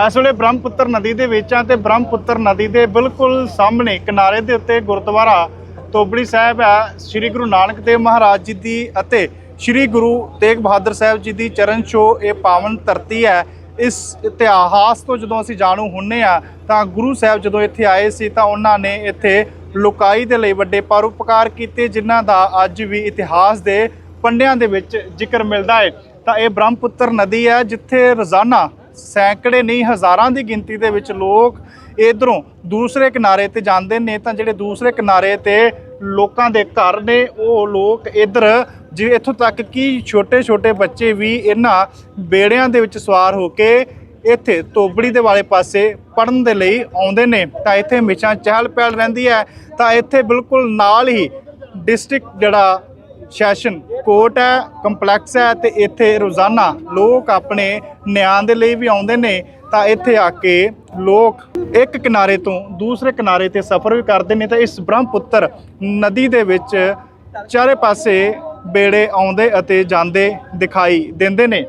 ਇਸ ਵੇਲੇ ਬ੍ਰਹਮਪੁੱਤਰ ਨਦੀ ਦੇ ਵਿੱਚ ਆ ਤੇ ਬ੍ਰਹਮਪੁੱਤਰ ਨਦੀ ਦੇ ਬਿਲਕੁਲ ਸਾਹਮਣੇ ਕਿਨਾਰੇ ਦੇ ਉੱਤੇ ਗੁਰਦੁਆਰਾ ਤੋਬੜੀ ਸਾਹਿਬ ਹੈ ਸ੍ਰੀ ਗੁਰੂ ਨਾਨਕ ਦੇਵ ਮਹਾਰਾਜ ਜੀ ਦੀ ਅਤੇ ਸ੍ਰੀ ਗੁਰੂ ਤੇਗ ਬਹਾਦਰ ਸਾਹਿਬ ਜੀ ਦੀ ਚਰਨ ਛੋਹ ਇਹ ਪਾਵਨ ਧਰਤੀ ਹੈ। ਇਸ ਇਤਿਹਾਸ ਤੋਂ ਜਦੋਂ ਅਸੀਂ ਜਾਣੂ ਹੁੰਨੇ ਆ, ਤਾਂ ਗੁਰੂ ਸਾਹਿਬ ਜਦੋਂ ਇੱਥੇ ਆਏ ਸੀ, ਤਾਂ ਉਹਨਾਂ ਨੇ ਇੱਥੇ ਲੋਕਾਈ ਦੇ ਲਈ ਵੱਡੇ ਪਰਉਪਕਾਰ ਕੀਤੇ, ਜਿਨ੍ਹਾਂ ਦਾ ਅੱਜ ਵੀ ਇਤਿਹਾਸ ਦੇ ਪੰਡਿਆਂ ਦੇ ਵਿੱਚ ਜ਼ਿਕਰ ਮਿਲਦਾ ਹੈ ਤਾਂ ਇਹ ਬ੍ਰਹਮਪੁੱਤਰ ਨਦੀ ਹੈ, ਜਿੱਥੇ ਰੋਜ਼ਾਨਾ ਸੈਂਕੜੇ ਨਹੀਂ, ਹਜ਼ਾਰਾਂ ਦੀ ਗਿਣਤੀ ਦੇ ਵਿੱਚ ਲੋਕ ਇਧਰੋਂ ਦੂਸਰੇ ਕਿਨਾਰੇ ਤੇ ਜਾਂਦੇ ਨੇ ਤਾਂ ਜਿਹੜੇ ਦੂਸਰੇ ਕਿਨਾਰੇ ਤੇ ਲੋਕਾਂ ਦੇ ਘਰ ਨੇ, ਉਹ ਲੋਕ ਇਧਰ ਜਿਵੇਂ ਇੱਥੋਂ ਤੱਕ ਕਿ ਛੋਟੇ ਛੋਟੇ ਬੱਚੇ ਵੀ ਇਹਨਾਂ ਬੇੜਿਆਂ ਦੇ ਵਿੱਚ ਸਵਾਰ ਹੋ ਕੇ ਇੱਥੇ ਤੋਬੜੀ ਦੇ ਵਾਲੇ ਪਾਸੇ ਪੜਨ ਦੇ ਲਈ ਆਉਂਦੇ ਨੇ। ਤਾਂ ਇੱਥੇ ਹਮੇਸ਼ਾ ਚਹਿਲ ਪਹਿਲ ਰਹਿੰਦੀ ਹੈ। ਤਾਂ ਇੱਥੇ ਬਿਲਕੁਲ ਨਾਲ ਹੀ ਡਿਸਟ੍ਰਿਕਟ ਜਿਹੜਾ ਸੈਸ਼ਨ ਕੋਰਟ ਹੈ, ਕੰਪਲੈਕਸ ਹੈ ਤੇ ਇੱਥੇ ਰੋਜ਼ਾਨਾ ਲੋਕ ਆਪਣੇ ਨਿਆਂ ਦੇ ਲਈ ਵੀ ਆਉਂਦੇ ਨੇ। ਤਾਂ ਇੱਥੇ ਆ ਕੇ ਲੋਕ ਇੱਕ ਕਿਨਾਰੇ ਤੋਂ ਦੂਸਰੇ ਕਿਨਾਰੇ ਤੇ ਸਫ਼ਰ ਵੀ ਕਰਦੇ ਨੇ। ਤਾਂ ਇਸ ਬ੍ਰਹਮਪੁੱਤਰ ਨਦੀ ਦੇ ਵਿੱਚ ਚਾਰੇ ਪਾਸੇ ਬੇੜੇ ਆਉਂਦੇ ਅਤੇ ਜਾਂਦੇ ਦਿਖਾਈ ਦਿੰਦੇ ਨੇ।